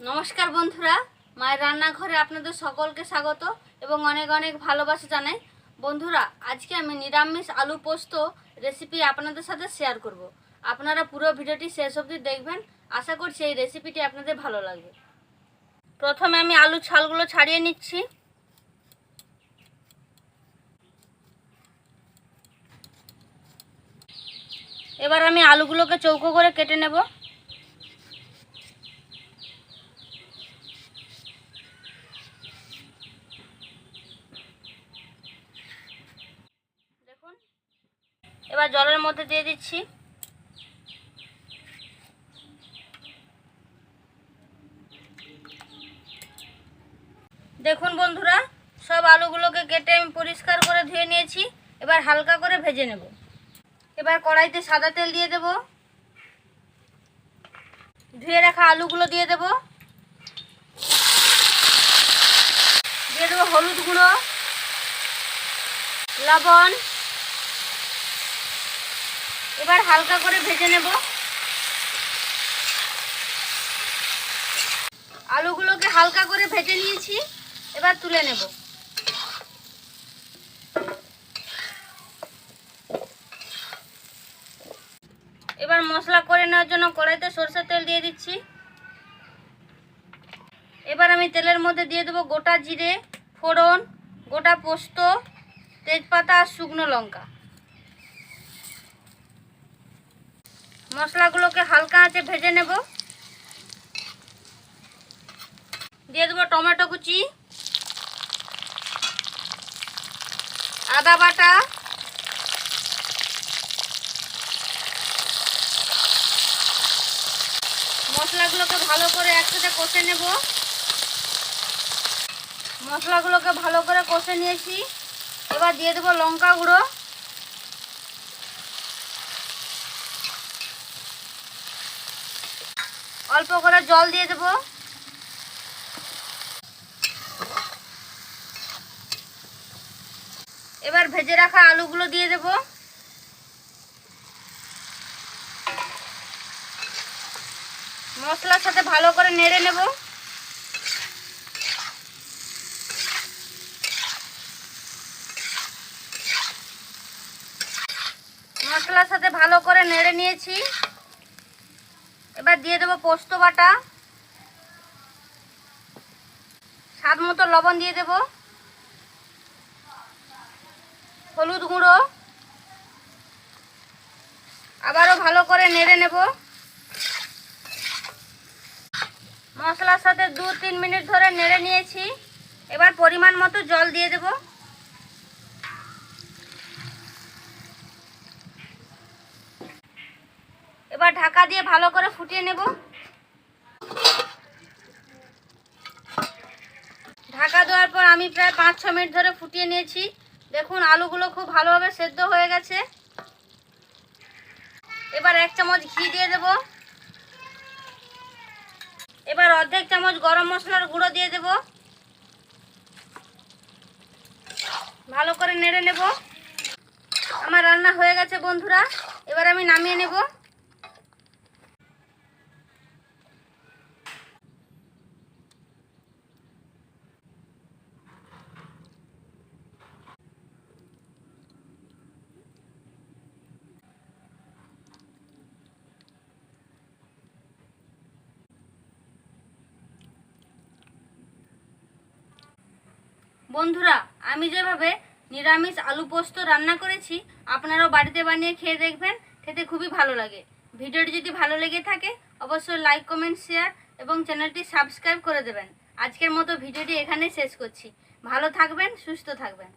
নমস্কার বন্ধুরা, মায়ের রান্নাঘরে আপনাদের সকলকে স্বাগত এবং অনেক অনেক ভালোবাসা জানাই। বন্ধুরা, আজকে আমি নিরামিষ আলু পোস্ত রেসিপি আপনাদের সাথে শেয়ার করব। আপনারা পুরো ভিডিওটি শেষ অবধি দেখবেন। আশা করছি এই রেসিপিটি আপনাদের ভালো লাগবে। প্রথমে আমি আলু ছালগুলো ছাড়িয়ে নিচ্ছি। এবার আমি আলুগুলোকে চৌকো করে কেটে নেব। এবার জলের মধ্যে দিয়ে দিচ্ছি। দেখুন বন্ধুরা, সব আলুগুলোকে কেটে আমি পরিষ্কার করে ধুয়ে নিয়েছি। এবার হালকা করে ভেজে নেব। এবার কড়াইতে সাদা তেল দিয়ে দেব। ধুয়ে রাখা আলুগুলো দিয়ে দেব। দিয়ে দেবো হলুদ গুঁড়ো, লবণ এবার হালকা করে ভেজে নেব। আলুগুলোকে হালকা করে ভেজে নিয়েছি, এবার তুলে নেব। এবার মশলা করে নেওয়ার জন্য কড়াইতে সরষের তেল দিয়ে দিচ্ছি। এবার আমি তেলের মধ্যে দিয়ে দেবো গোটা জিরে, ফোড়ন, গোটা পোস্ত, তেজপাতা আর শুকনো লঙ্কা। মশলাগুলোকে হালকা আঁচে ভেজে নেব। দিয়ে দেবো টমেটো কুচি, আদা বাটা, মশলাগুলোকে ভালো করে একসাথে কষে নেব। মশলাগুলোকে ভালো করে কষে নিয়েছি। এবার দিয়ে দেবো লঙ্কা গুঁড়ো। অল্প করে জল দিয়ে দেবো। এবার ভেজে রাখা আলুগুলো দিয়ে দেবো। মশলার সাথে ভালো করে নেড়ে নেব। মশলার সাথে ভালো করে নেড়ে নিয়েছি। এবার দিয়ে দেবো পোস্ত বাটা। স্বাদ মতো লবণ দিয়ে দেব। হলুদ গুঁড়ো। আবারও ভালো করে নেড়ে নেব। মশলার সাথে দু তিন মিনিট ধরে নেড়ে নিয়েছি। এবার পরিমাণ মতো জল দিয়ে দেব। এবার ঢাকা দিয়ে ভালো করে ফুটিয়ে নেব। ঢাকা দেওয়ার পর আমি প্রায় পাঁচ ছ মিনিট ধরে ফুটিয়ে নিয়েছি। দেখুন, আলুগুলো খুব ভালোভাবে সেদ্ধ হয়ে গেছে। এবার এক চামচ ঘি দিয়ে দেবো। এবার অর্ধেক চামচ গরম মশলার গুঁড়ো দিয়ে দেব। ভালো করে নেড়ে নেব। আমার রান্না হয়ে গেছে, বন্ধুরা। এবার আমি নামিয়ে নেব। বন্ধুরা, আমি যেভাবে নিরামিষ আলু পোস্ত রান্না করেছি, আপনারাও বাড়িতে বানিয়ে খেয়ে দেখবেন, খেতে খুবই ভালো লাগে। ভিডিওটি যদি ভালো লেগে থাকে, অবশ্যই লাইক কমেন্ট শেয়ার এবং চ্যানেলটি সাবস্ক্রাইব করে দেবেন। আজকের মতো ভিডিওটি এখানেই শেষ করছি। ভালো থাকবেন, সুস্থ থাকবেন।